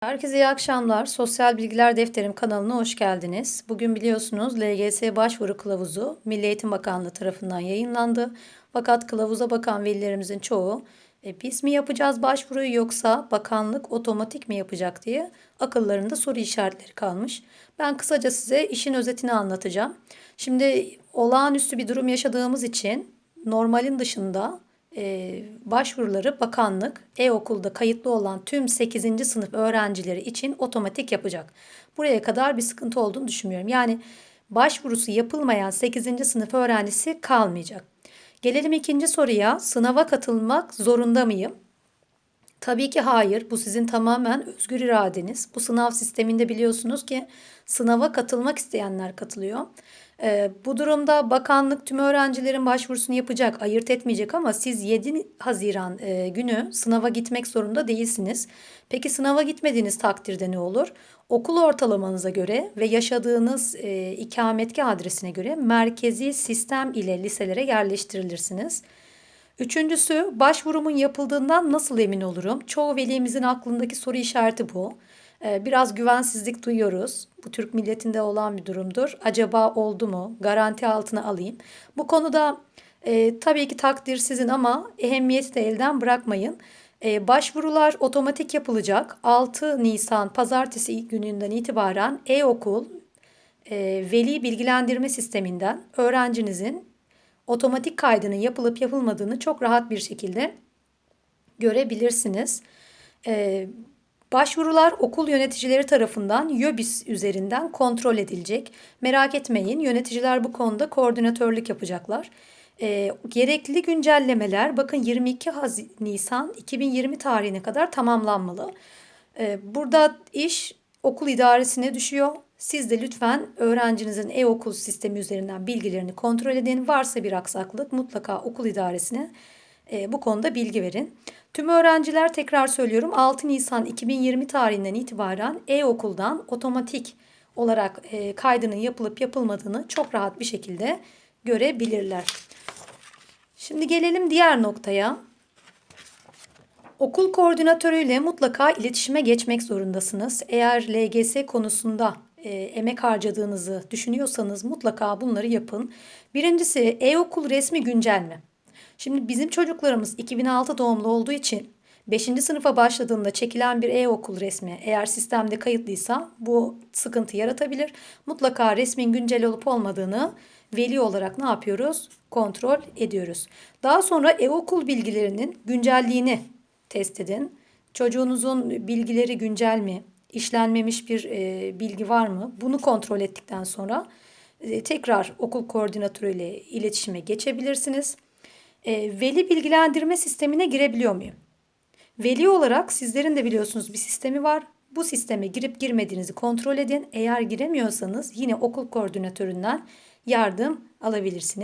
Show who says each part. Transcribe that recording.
Speaker 1: Herkese iyi akşamlar. Sosyal Bilgiler Defterim kanalına hoş geldiniz. Bugün biliyorsunuz LGS başvuru kılavuzu Milli Eğitim Bakanlığı tarafından yayınlandı. Fakat kılavuza bakan velilerimizin çoğu e, biz mi yapacağız başvuruyu yoksa bakanlık otomatik mi yapacak diye akıllarında soru işaretleri kalmış. Ben kısaca size işin özetini anlatacağım. Şimdi olağanüstü bir durum yaşadığımız için normalin dışında e, başvuruları bakanlık e-okulda kayıtlı olan tüm 8. sınıf öğrencileri için otomatik yapacak. Buraya kadar bir sıkıntı olduğunu düşünmüyorum. Yani başvurusu yapılmayan 8. sınıf öğrencisi kalmayacak. Gelelim ikinci soruya. Sınava katılmak zorunda mıyım? Tabii ki hayır. Bu sizin tamamen özgür iradeniz. Bu sınav sisteminde biliyorsunuz ki sınava katılmak isteyenler katılıyor. Ee, bu durumda bakanlık tüm öğrencilerin başvurusunu yapacak, ayırt etmeyecek ama siz 7 Haziran e, günü sınava gitmek zorunda değilsiniz. Peki sınava gitmediğiniz takdirde ne olur? Okul ortalamanıza göre ve yaşadığınız e, ikametgah adresine göre merkezi sistem ile liselere yerleştirilirsiniz. Üçüncüsü başvurumun yapıldığından nasıl emin olurum? Çoğu velimizin aklındaki soru işareti bu. Ee, Biraz güvensizlik duyuyoruz. Bu Türk milletinde olan bir durumdur. Acaba oldu mu? Garanti altına alayım. Bu konuda e, tabii ki takdir sizin ama ehemmiyeti de elden bırakmayın. E, başvurular otomatik yapılacak. 6 Nisan pazartesi gününden itibaren e-okul e, veli bilgilendirme sisteminden öğrencinizin otomatik kaydının yapılıp yapılmadığını çok rahat bir şekilde görebilirsiniz. Ee, başvurular okul yöneticileri tarafından YÖBİS üzerinden kontrol edilecek. Merak etmeyin yöneticiler bu konuda koordinatörlük yapacaklar. Ee, gerekli güncellemeler bakın 22 Haz- Nisan 2020 tarihine kadar tamamlanmalı. Ee, burada iş okul idaresine düşüyor. Siz de lütfen öğrencinizin e-okul sistemi üzerinden bilgilerini kontrol edin. Varsa bir aksaklık mutlaka okul idaresine e, bu konuda bilgi verin. Tüm öğrenciler tekrar söylüyorum 6 Nisan 2020 tarihinden itibaren e-okuldan otomatik olarak e, kaydının yapılıp yapılmadığını çok rahat bir şekilde görebilirler. Şimdi gelelim diğer noktaya. Okul koordinatörüyle mutlaka iletişime geçmek zorundasınız. Eğer LGS konusunda e, emek harcadığınızı düşünüyorsanız mutlaka bunları yapın. Birincisi e-okul resmi güncel mi? Şimdi bizim çocuklarımız 2006 doğumlu olduğu için 5. sınıfa başladığında çekilen bir e-okul resmi eğer sistemde kayıtlıysa bu sıkıntı yaratabilir. Mutlaka resmin güncel olup olmadığını veli olarak ne yapıyoruz? Kontrol ediyoruz. Daha sonra e-okul bilgilerinin güncelliğini test edin. Çocuğunuzun bilgileri güncel mi? İşlenmemiş bir e, bilgi var mı? Bunu kontrol ettikten sonra e, tekrar okul koordinatörüyle iletişime geçebilirsiniz. E, veli bilgilendirme sistemine girebiliyor muyum? Veli olarak sizlerin de biliyorsunuz bir sistemi var. Bu sisteme girip girmediğinizi kontrol edin. Eğer giremiyorsanız yine okul koordinatöründen yardım alabilirsiniz.